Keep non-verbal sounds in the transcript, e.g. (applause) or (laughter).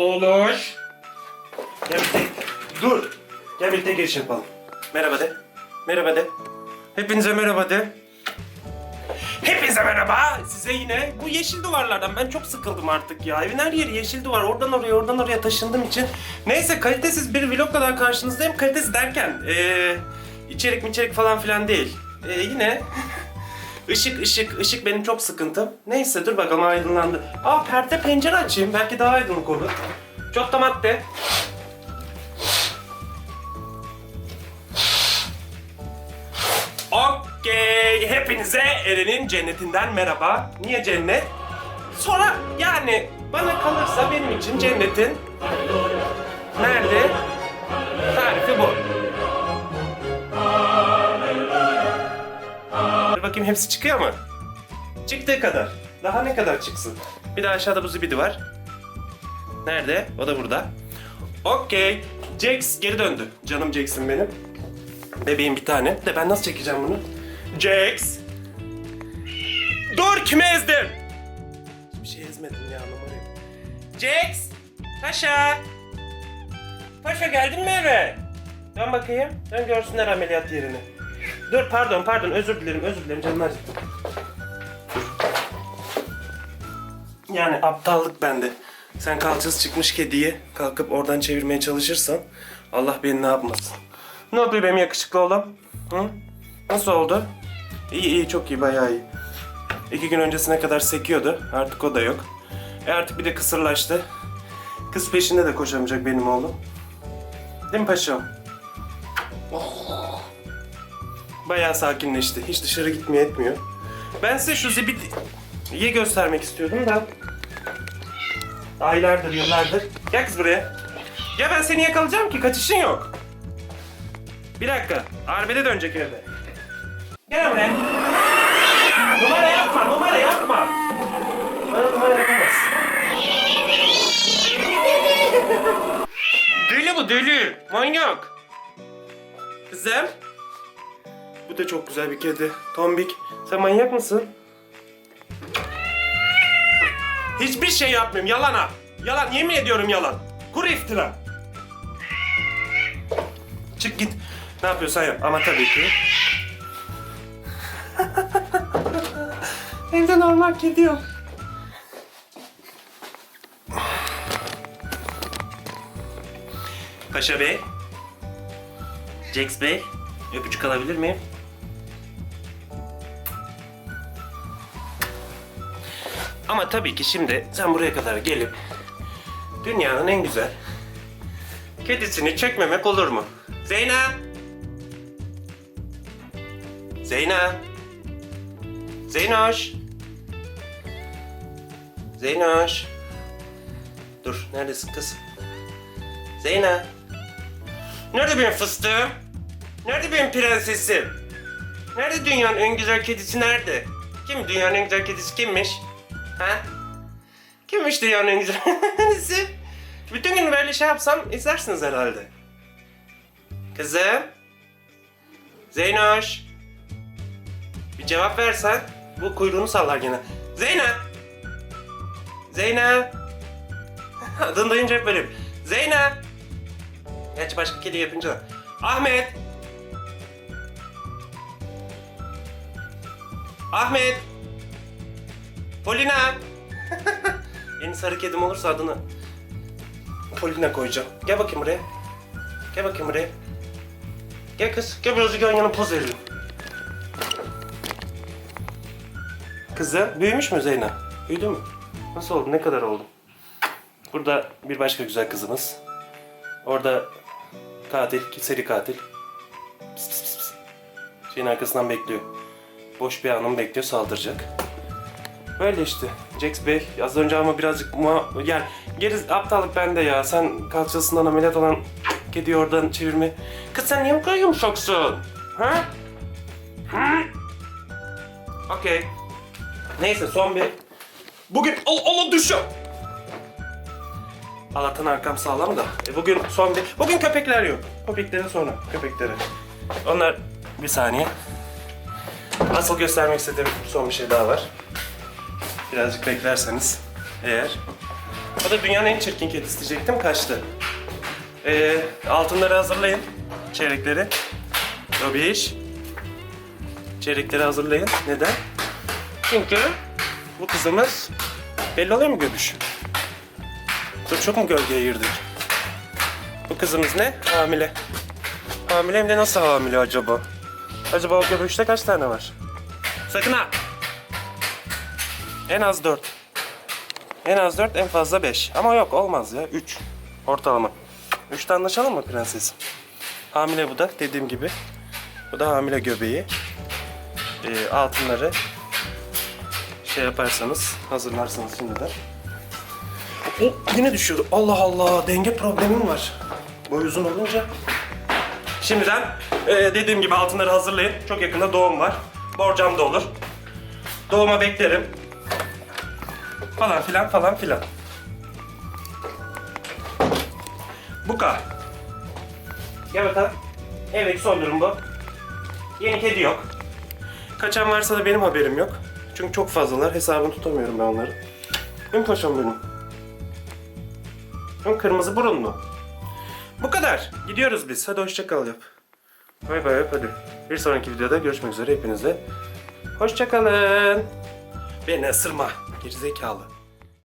Oluş. Gel birlikte. Dur. Gel birlikte giriş yapalım. Merhaba de. Merhaba de. Hepinize merhaba de. Hepinize merhaba. Size yine bu yeşil duvarlardan ben çok sıkıldım artık ya. Evin her yeri yeşil duvar. Oradan oraya, oradan oraya taşındığım için. Neyse kalitesiz bir vlogla daha karşınızdayım. Kalitesiz derken eee içerik mi içerik falan filan değil. Eee, yine ışık ışık ışık benim çok sıkıntım. Neyse dur bakalım aydınlandı. Aa perde pencere açayım. Belki daha aydınlık olur. Çok da madde. Okey. Hepinize Eren'in cennetinden merhaba. Niye cennet? Sonra yani bana kalırsa benim için cennetin nerede? Bakayım hepsi çıkıyor mu? Çıktığı kadar. Daha ne kadar çıksın? Bir de aşağıda bu zibidi var. Nerede? O da burada. Okey. Jax geri döndü. Canım Jax'im benim. Bebeğim bir tane. De ben nasıl çekeceğim bunu? Jax. Dur kime ezdim? Hiçbir şey ezmedim ya numarayı. Jax. Paşa. Paşa geldin mi eve? Dön bakayım. Dön görsünler ameliyat yerini. Dur pardon pardon özür dilerim özür dilerim canım acıttı. Yani aptallık bende. Sen kalçası çıkmış kediyi kalkıp oradan çevirmeye çalışırsan Allah beni ne yapmasın. Ne oldu benim yakışıklı oğlum? Hı? Nasıl oldu? İyi iyi çok iyi bayağı iyi. İki gün öncesine kadar sekiyordu. Artık o da yok. E artık bir de kısırlaştı. Kız peşinde de koşamayacak benim oğlum. Değil mi paşam? Oh. Bayağı sakinleşti. Hiç dışarı gitmiyor etmiyor. Ben size şu zibidiyi göstermek istiyordum da. Aylardır, yıllardır. Gel kız buraya. Ya ben seni yakalayacağım ki kaçışın yok. Bir dakika. Arbede dönecek evde. Gel buraya. Numara yapma, numara yapma. Bana numara yapamazsın. deli bu deli. Manyak. Kızım. Bu da çok güzel bir kedi. Tombik. Sen manyak mısın? Hiçbir şey yapmıyorum. Yalan ha. Yalan. Yemin ediyorum yalan. Kuru iftira. Çık git. Ne yapıyorsan yap. Ama tabii ki. (laughs) Evde normal kedi yok. Paşa Bey. Jax Bey. Öpücük alabilir miyim? Ama tabii ki şimdi sen buraya kadar gelip dünyanın en güzel kedisini çekmemek olur mu? Zeyna! Zeyna! Zeynoş! Zeynoş! Dur, neredesin kız? Zeyna! Nerede benim fıstığım? Nerede benim prensesim? Nerede dünyanın en güzel kedisi nerede? Kim dünyanın en güzel kedisi kimmiş? Ha? Kimmiş dünyanın en güzel (laughs) kedisi? Bütün gün böyle şey yapsam izlersiniz herhalde. Kızım? Zeynoş? Bir cevap versen. Bu kuyruğunu sallar gene. Zeynep! Zeynep! (laughs) Adını duyunca hep böyle. Zeynep! Gerçi başka kedi yapınca da. Ahmet! Ahmet! Polina! (laughs) Yeni sarı kedim olursa adını Polina koyacağım. Gel bakayım buraya. Gel bakayım buraya. Gel kız. Gel birazcık yan yana poz verelim. Kızım büyümüş mü Zeyna? Büyüdü mü? Nasıl oldu? Ne kadar oldu? Burada bir başka güzel kızımız. Orada katil, seri katil. Pıs pıs pıs. Şeyin arkasından bekliyor. Boş bir anımı bekliyor saldıracak. Böyle işte. Jax Bey az önce ama birazcık muha... Yani geri aptallık bende ya. Sen kalçasından ameliyat olan kediyi oradan çevirme. Kız sen niye bu kadar yumuşaksın? Ha? Hı? Okey. Neyse son bir... Bugün... Al, al düşüyor. Allah'tan arkam sağlam da. E bugün son bir... Bugün köpekler yok. Köpekleri sonra. Köpekleri. Onlar... Bir saniye. Asıl göstermek istediğim son bir şey daha var. Birazcık beklerseniz eğer. O da dünyanın en çirkin kedisi diyecektim. Kaçtı. Ee, altınları hazırlayın. Çeyrekleri. O bir iş. Çeyrekleri hazırlayın. Neden? Çünkü bu kızımız belli oluyor mu göbüş? Dur çok mu gölgeye girdik? Bu kızımız ne? Hamile. Hamile hem de nasıl hamile acaba? Acaba o göbüşte kaç tane var? Sakın ha! En az 4. En az 4, en fazla 5. Ama yok olmaz ya. 3. Ortalama. 3'te anlaşalım mı prensesim? Hamile bu da dediğim gibi. Bu da hamile göbeği. Ee, altınları şey yaparsanız, hazırlarsanız şimdiden. O yine düşüyordu. Allah Allah denge problemim var. Boy uzun olunca. Şimdiden e, dediğim gibi altınları hazırlayın. Çok yakında doğum var. Borcam da olur. Doğuma beklerim. Falan filan falan filan. Bu kadar. Gel bakalım. Evdeki son durum bu. Yeni kedi yok. Kaçan varsa da benim haberim yok. Çünkü çok fazlalar. Hesabını tutamıyorum ben onları. Benim paşam benim. Benim kırmızı burunlu. Bu kadar. Gidiyoruz biz. Hadi hoşça kal yap. Bay bay yap hadi. Bir sonraki videoda görüşmek üzere hepinize. Hoşça kalın. Beni ısırma. Gerizekalı.